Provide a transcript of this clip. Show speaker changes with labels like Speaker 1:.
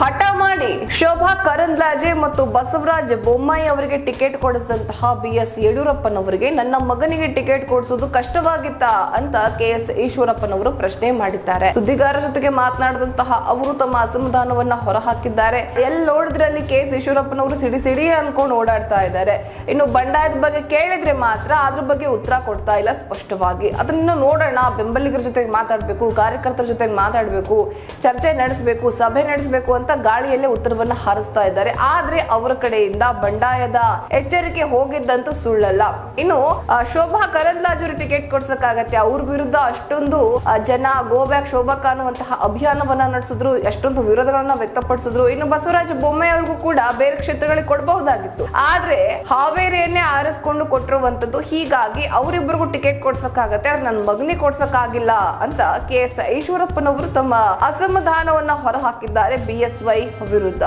Speaker 1: ফাটা মারে। ಶೋಭಾ ಕರಂದ್ಲಾಜೆ ಮತ್ತು ಬಸವರಾಜ ಬೊಮ್ಮಾಯಿ ಅವರಿಗೆ ಟಿಕೆಟ್ ಕೊಡಿಸಿದಂತಹ ಬಿ ಎಸ್ ಯಡಿಯೂರಪ್ಪನವರಿಗೆ ನನ್ನ ಮಗನಿಗೆ ಟಿಕೆಟ್ ಕೊಡಿಸೋದು ಕಷ್ಟವಾಗಿತ್ತ ಅಂತ ಕೆ ಎಸ್ ಈಶ್ವರಪ್ಪನವರು ಪ್ರಶ್ನೆ ಮಾಡಿದ್ದಾರೆ. ಸುದ್ದಿಗಾರರ ಜೊತೆಗೆ ಮಾತನಾಡಿದಂತಹ ಅವರು ತಮ್ಮ ಅಸಮಾಧಾನವನ್ನ ಹೊರಹಾಕಿದ್ದಾರೆ. ಎಲ್ಲಿ ನೋಡಿದ್ರೆ ಅಲ್ಲಿ ಕೆ ಎಸ್ ಈಶ್ವರಪ್ಪನವರು ಸಿಡಿ ಸಿಡಿ ಅನ್ಕೊಂಡು ಓಡಾಡ್ತಾ ಇದ್ದಾರೆ. ಇನ್ನು ಬಂಡಾಯದ ಬಗ್ಗೆ ಕೇಳಿದ್ರೆ ಮಾತ್ರ ಅದ್ರ ಬಗ್ಗೆ ಉತ್ತರ ಕೊಡ್ತಾ ಇಲ್ಲ ಸ್ಪಷ್ಟವಾಗಿ. ಅದನ್ನ ನೋಡೋಣ, ಬೆಂಬಲಿಗರ ಜೊತೆಗೆ ಮಾತಾಡಬೇಕು, ಕಾರ್ಯಕರ್ತರ ಜೊತೆಗೆ ಮಾತಾಡಬೇಕು, ಚರ್ಚೆ ನಡೆಸಬೇಕು, ಸಭೆ ನಡೆಸಬೇಕು ಅಂತ ಗಾಳಿಯಲ್ಲೇ ಉತ್ತರವನ್ನ ಹಾರಿಸ್ತಾ ಇದ್ದಾರೆ. ಆದ್ರೆ ಅವರ ಕಡೆಯಿಂದ ಬಂಡಾಯದ ಎಚ್ಚರಿಕೆ ಹೋಗಿದ್ದಂತೂ ಸುಳ್ಳಲ್ಲ. ಇನ್ನು ಶೋಭಾ ಕರಂದ್ಲಾಜರು ಟಿಕೆಟ್ ಕೊಡ್ಸಕ್ಕಾಗತ್ತೆ ಅವ್ರ ವಿರುದ್ಧ ಅಷ್ಟೊಂದು ಜನ ಗೋ ಬ್ಯಾಕ್ ಶೋಭಾ ಕಾಣುವಂತಹ ಅಭಿಯಾನವನ್ನ ನಡೆಸಿದ್ರು. ಎಷ್ಟೊಂದು ವಿರೋಧಗಳನ್ನ ವ್ಯಕ್ತಪಡಿಸಿದ್ರು. ಇನ್ನು ಬಸವರಾಜ ಬೊಮ್ಮಾಯಿ ಅವ್ರಿಗೂ ಕೂಡ ಬೇರೆ ಕ್ಷೇತ್ರಗಳಿಗೆ ಕೊಡಬಹುದಾಗಿತ್ತು. ಆದ್ರೆ, ಹಾವೇರಿಯನ್ನೇ ಆರಿಸ್ಕೊಂಡು ಕೊಟ್ಟಿರುವಂತದ್ದು ಹೀಗಾಗಿ ಅವರಿಬ್ಬರಿಗೂ ಟಿಕೆಟ್ ಕೊಡ್ಸಕ್ಕಾಗತ್ತೆ ಆದ್ರೆ ನನ್ನ ಮಗನಿಗೆ ಕೊಡ್ಸಕ್ಕಾಗಿಲ್ಲ ಅಂತ ಕೆ ಎಸ್ ಈಶ್ವರಪ್ಪನವರು ತಮ್ಮ ಅಸಮಾಧಾನವನ್ನ ಹೊರಹಾಕಿದ್ದಾರೆ. ಬಿ ಎಸ್ ವೈ ವಿರುದ್ಧ.